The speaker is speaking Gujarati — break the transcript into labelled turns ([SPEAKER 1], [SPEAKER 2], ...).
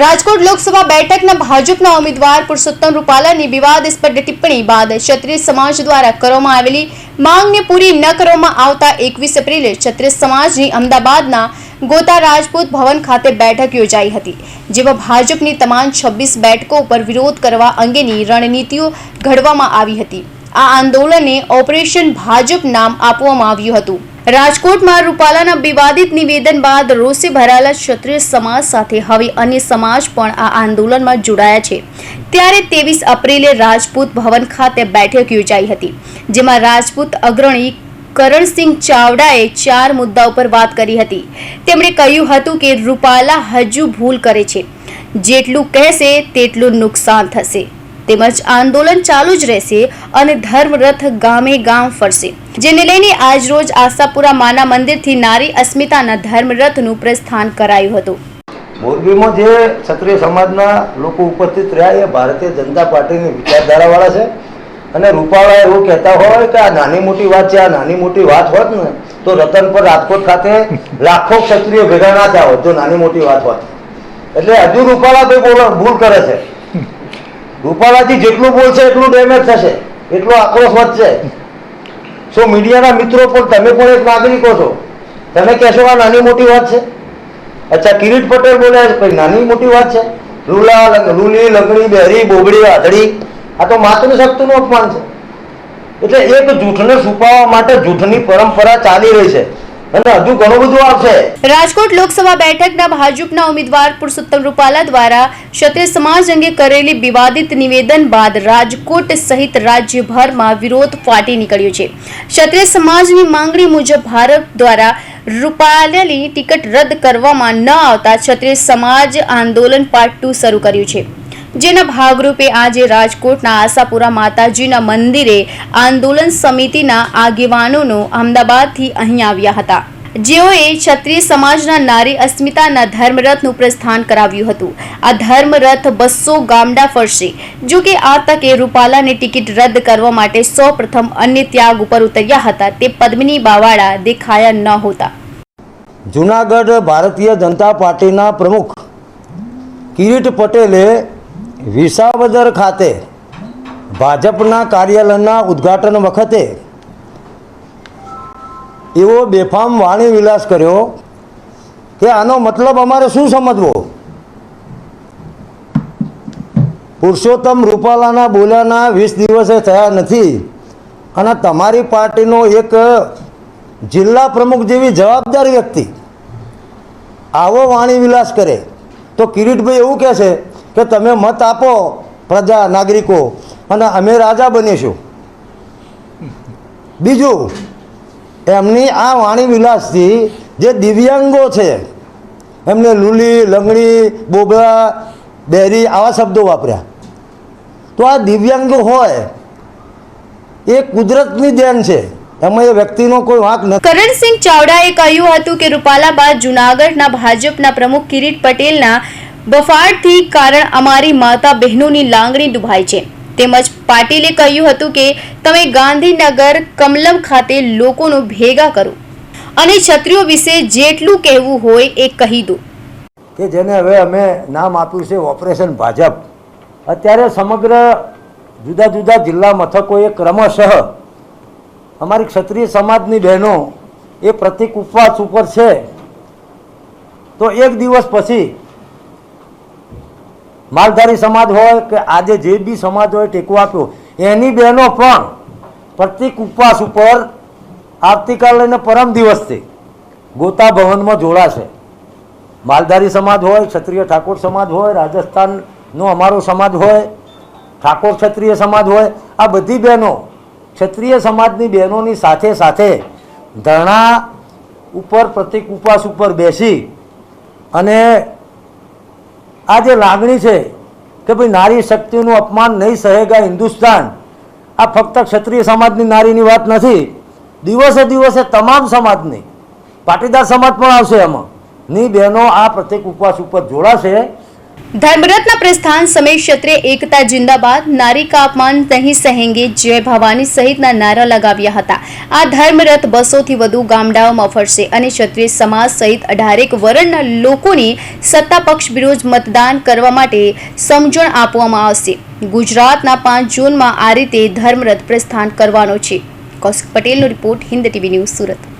[SPEAKER 1] રાજકોટ લોકસભા બેઠકના ભાજપના ઉમેદવાર પુરુષોત્તમ રૂપાલાની વિવાદાસ્પદ ટિપ્પણી બાદ ક્ષત્રિય સમાજ દ્વારા કરવામાં આવેલી માંગને પૂરી ન કરવામાં આવતા એકવીસ એપ્રિલે ક્ષત્રિય સમાજની અમદાવાદના ગોતા રાજપૂત ભવન ખાતે બેઠક યોજાઈ હતી, જેમાં ભાજપની તમામ છવ્વીસ બેઠકો ઉપર વિરોધ કરવા અંગેની રણનીતિઓ ઘડવામાં આવી હતી. આ આંદોલનને ઓપરેશન ભાજપ નામ આપવામાં આવ્યું હતું. રાજકોટમાં રૂપાલાના વિવાદિત નિવેદન બાદ રોષે ભરાયેલા ક્ષત્રિય સમાજ સાથે હવે અન્ય સમાજ પણ આ આંદોલનમાં જોડાયા છે. ત્યારે ત્રેવીસ એપ્રિલે રાજપૂત ભવન ખાતે બેઠક યોજાઈ હતી, જેમાં રાજપૂત અગ્રણી કરણસિંહ ચાવડાએ ચાર મુદ્દા ઉપર વાત કરી હતી. તેમણે કહ્યું હતું કે રૂપાલા હજુ ભૂલ કરે છે. જેટલું કહેશે, તેટલું નુકસાન થશે. તેમજ આંદોલન ચાલુ જ રહેશે અને ધર્મરથ ગામે ગામ ફરશે. જેને લઈને આજરોજ આશાપુરા માના મંદિરથી નારી અસ્મિતાના ધર્મરથનું પ્રસ્થાન કરાયું હતું.
[SPEAKER 2] મોરબીમાં જે ક્ષત્રિય સમાજના લોકો ઉપસ્થિત રહ્યા એ ભારતીય જનતા પાર્ટીની વિચારધારાવાળા છે. અને રૂપાળા એવું કહેતા હોય કે આ નાની મોટી વાત છે, આ નાની મોટી વાત હોત ને, તો રતનપર રાજકોટ ખાતે લાખો ક્ષત્રિય ભેગા ના થયા હોત, જો નાની મોટી વાત હોત. એટલે હજુ રૂપાળા ભાઈ બોલો, ભૂલ કરે છે. રૂપાલાજી જેટલું બોલશે એટલું ડેમેજ થશે. એટલો આક્રોશ વધશે. સો મીડિયાના મિત્રો પણ તમે પણ એક નાગરિકો છો? તમે કહેશો આ નાની મોટી વાત છે? અચ્છા, કિરીટ પટેલ બોલ્યા છે ભાઈ નાની મોટી વાત છે? લુલા લંગ- લુલી, લંગડી, બેરી, બોબડી આધડી આ તો માતૃશક્તિનું અપમાન છે. એટલે એક જૂઠને છુપાવવા માટે જૂઠની પરંપરા ચાલી રહી છે.
[SPEAKER 1] રાજકોટ લોકસભા બેઠકના ભાજપના ઉમેદવાર પુરુષોત્તમ રૂપાલા દ્વારા ક્ષત્રિય સમાજ અંગે કરેલી વિવાદિત નિવેદન બાદ રાજકોટ સહિત રાજ્યભરમાં વિરોધ ફાટી નીકળ્યો છે. ક્ષત્રિય સમાજની માંગણી મુજબ ભારત દ્વારા રૂપાલાની ટિકિટ રદ કરવામાં ન આવતા ક્ષત્રિય સમાજ આંદોલન પાર્ટ ટુ શરૂ કર્યું છે. જેના ભાગરૂપે આજે રાજકોટના આશાપુરા માતાજીના મંદિરે આંદોલન સમિતિના આગેવાનોનો અમદાવાદથી અહીં આવ્યા હતા. જેઓએ ક્ષત્રિય સમાજના નારી અસ્મિતાના ધર્મરથનું પ્રસ્થાન કરાવ્યું હતું. આ ધર્મરથ બસો ગામડા ફરશે. જો કે આ તકે રૂપાલાની ટિકિટ રદ કરવા માટે સૌપ્રથમ અન્ય ત્યાગ ઉપર ઉતર્યા હતા. તે પદ્મિની બાવાળા દેખાયા ન હોતા.
[SPEAKER 2] જુનાગઢ ભારતીય જનતા પાર્ટીના પ્રમુખ કિરીટ પટેલે વિસાવદર ખાતે ભાજપના કાર્યાલયના ઉદ્ઘાટન વખતે એવો બેફામ વાણી વિલાસ કર્યો કે આનો મતલબ અમારે શું સમજવો? પુરુષોત્તમ રૂપાલાના બોલ્યાના વીસ દિવસે થયા નથી અને તમારી પાર્ટીનો એક જિલ્લા પ્રમુખ જેવી જવાબદાર વ્યક્તિ આવો વાણી વિલાસ કરે તો કિરીટભાઈ એવું કહે છે કે તમે મત આપો પ્રજા, નાગરિકો, અને અમે રાજા બનીશું. બીજું, એમની આ વાણી વિલાસથી જે દિવ્યાંગો છે, એમને લુલી, લંગડી બોબળા બેરી આવા શબ્દો વાપર્યા. તો આ દિવ્યાંગો હોય, એ કુદરતની દેન છે. એમાં એ વ્યક્તિનો કોઈ વાંક નથી.
[SPEAKER 1] કરણસિંહ ચાવડાએ કહ્યું હતું કે રૂપાલા બાદ જુનાગઢના ભાજપના પ્રમુખ કિરીટ પટેલના બફાટથી કારણ અમારી માતા બહેનોની લાંગણી દુભાઈ છે. તેમજ પાટીલે કહ્યું હતું કે, તમે ગાંધીનગર, કમલમ ખાતે લોકોનું ભેગા કરો. અને ક્ષત્રિયો વિશે જેટલું કહેવું હોય એ કહી દો.
[SPEAKER 2] કે જેને હવે અમે નામ આપ્યું છે ઓપરેશન ભાજપ. અત્યારે સમગ્ર જુદા જુદા જિલ્લા મથકોએ ક્રમશઃ અમારી ક્ષત્રિય સમાજની બહેનો એ પ્રતિક ઉપવાસ ઉપર છે. તો એક દિવસ પછી માલધારી સમાજ હોય કે આજે જે બી સમાજ હોય ટેકો આપ્યો, એની બહેનો પણ પ્રતિક ઉપવાસ ઉપર આવતીકાલે લઈને પરમ દિવસથી ગોતા ભવનમાં જોડાશે. માલધારી સમાજ હોય, ક્ષત્રિય ઠાકોર સમાજ હોય, રાજસ્થાનનો અમારો સમાજ હોય, ઠાકોર ક્ષત્રિય સમાજ હોય, આ બધી બહેનો ક્ષત્રિય સમાજની બહેનોની સાથે સાથે ધરણા ઉપર પ્રતિક ઉપવાસ ઉપર બેસી અને આ જે લાગણી છે કે ભાઈ નારી શક્તિનું અપમાન નહીં સહેગા હિન્દુસ્તાન, આ ફક્ત ક્ષત્રિય સમાજની નારીની વાત નથી. દિવસે દિવસે તમામ સમાજની, પાટીદાર સમાજ પણ આવશે એમાં ની બહેનો આ પ્રત્યેક ઉપવાસ ઉપર જોડાશે.
[SPEAKER 1] ધર્મરથના પ્રસ્થાન સમય ક્ષત્રિય એકતા જિંદાબાદ. નારી કા અપમાન નહીં સહેંગે. જય ભવાની સહિતના નારા લગાવ્યા હતા. આ ધર્મરથ બસોથી વધુ ગામડાઓમાં ફરશે અને ક્ષત્રિય સમાજ સહિત અઢારેક વર્ણના લોકોની સત્તા પક્ષ વિરોધ મતદાન કરવા માટે સમજણ આપવામાં આવશે. ગુજરાતના પાંચ જૂનમાં આ રીતે ધર્મરથ પ્રસ્થાન કરવાનો છે. કૌશિક પટેલનો report Hind TV news Surat.